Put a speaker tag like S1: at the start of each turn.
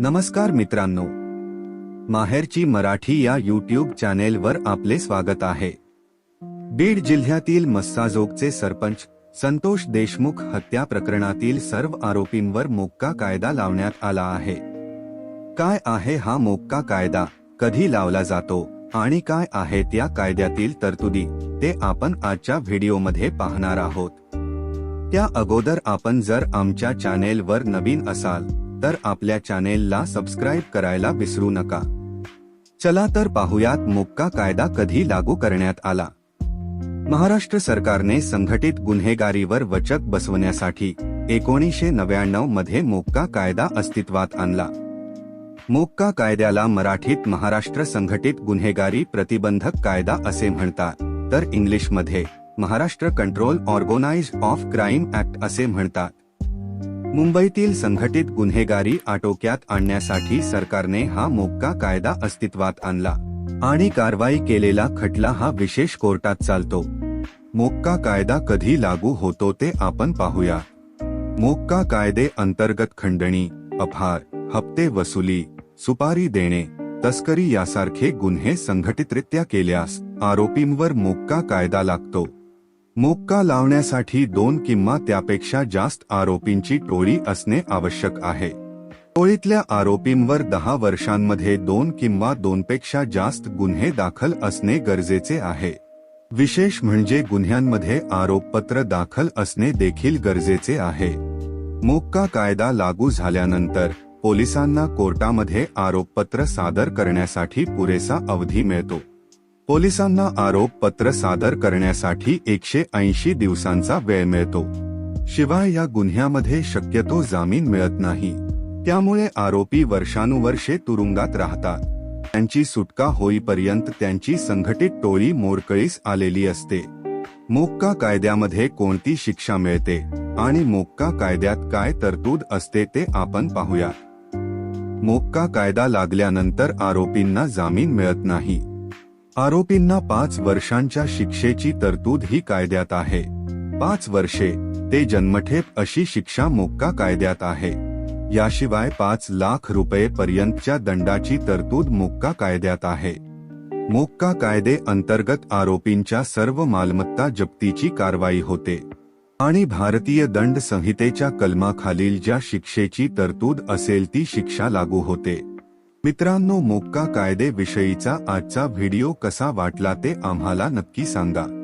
S1: नमस्कार मित्रांनो. माहेरची मराठी या यूट्यूब चॅनेलवर आपले स्वागत आहे. बीड जिल्ह्यातील मस्साजोगचे सरपंच संतोष देशमुख हत्या प्रकरणातील सर्व आरोपींवर मोक्का कायदा लावण्यात आला आहे. काय आहे हा मोक्का कायदा? कधी लावला जातो? आणि काय आहे त्या कायद्यातील तरतुदी? ते आपण आजच्या व्हिडिओमध्ये पाहणार आहोत. त्या अगोदर आपण जर आमच्या चॅनेलवर नवीन असाल तर आपल्या चॅनेलला सबस्क्राईब करायला विसरू नका. चला तर पाहुयात मोक्का कायदा कधी लागू करण्यात आला. महाराष्ट्र सरकारने संघटित गुन्हेगारीवर वचक बसवण्यासाठी एकोणीसशे नव्याण्णवमध्ये मोक्का कायदा अस्तित्वात आणला. मोक्का कायद्याला मराठीत महाराष्ट्र संघटित गुन्हेगारी प्रतिबंधक कायदा असे म्हणतात तर इंग्लिशमध्ये Maharashtra control organise of crime act असे म्हणतात. मुंबईतील संघटित गुन्हेगारी आटोक्यात आणण्यासाठी सरकारने हा मोक्का कायदा अस्तित्वात आणला आणि कारवाई केलेला खटला हा विशेष कोर्टात चालतो. मोक्का कायदा कधी लागू होतो ते आपण पाहूया. मोक्का कायदे अंतर्गत खंडणी अपहार हप्ते वसुली सुपारी देणे तस्करी यासारखे गुन्हे संघटितरित्या केल्यास आरोपींवर मोक्का कायदा लागतो. मोक्का लावण्यासाठी दोन किंवा त्यापेक्षा जास्त आरोपींची टोळी असणे आवश्यक आहे. टोळीतल्या आरोपींवर दहा वर्षांमध्ये दोन किंवा दोनपेक्षा जास्त गुन्हे दाखल असणे गरजेचे आहे. विशेष म्हणजे गुन्ह्यांमध्ये आरोपपत्र दाखल असणे देखील गरजेचे आहे. मोक्का कायदा लागू झाल्यानंतर पोलिसांना कोर्टामध्ये आरोपपत्र सादर करण्यासाठी पुरेसा अवधी मिळतो. पोलिसांना आरोपपत्र सादर करण्यासाठी एकशे ऐंशी दिवसांचा वेळ मिळतो. शिवाय या गुन्ह्यामध्ये शक्यतो जामीन मिळत नाही. त्यामुळे आरोपी वर्षानुवर्षे तुरुंगात राहतात. त्यांची सुटका होईपर्यंत त्यांची संघटित टोळी मोरकळीस आलेली असते. मोक्का कायद्यामध्ये कोणती शिक्षा मिळते आणि मोक्का कायद्यात काय तरतूद असते ते आपण पाहूया. मोक्का कायदा लागल्यानंतर आरोपींना जामीन मिळत नाही. आरोपींना पाच वर्षांच्या शिक्षेची तरतूद ही कायद्यात आहे. पाच वर्षे ते जन्मठेप अशी शिक्षा मोक्का कायद्यात आहे. याशिवाय पाच लाख रुपये पर्यंतच्या दंडाची तरतूद मोक्का कायद्यात आहे. मोक्का कायदे अंतर्गत आरोपींच्या सर्व मालमत्ता जप्तीची कारवाई होते. आणि भारतीय दंड संहितेच्या कलमाखालील ज्या शिक्षेची तरतूद असेल ती शिक्षा लागू होते. मित्रांनो मोक्का कायदे विषयीचा आजचा व्हिडिओ कसा वाटला ते आम्हाला नक्की सांगा.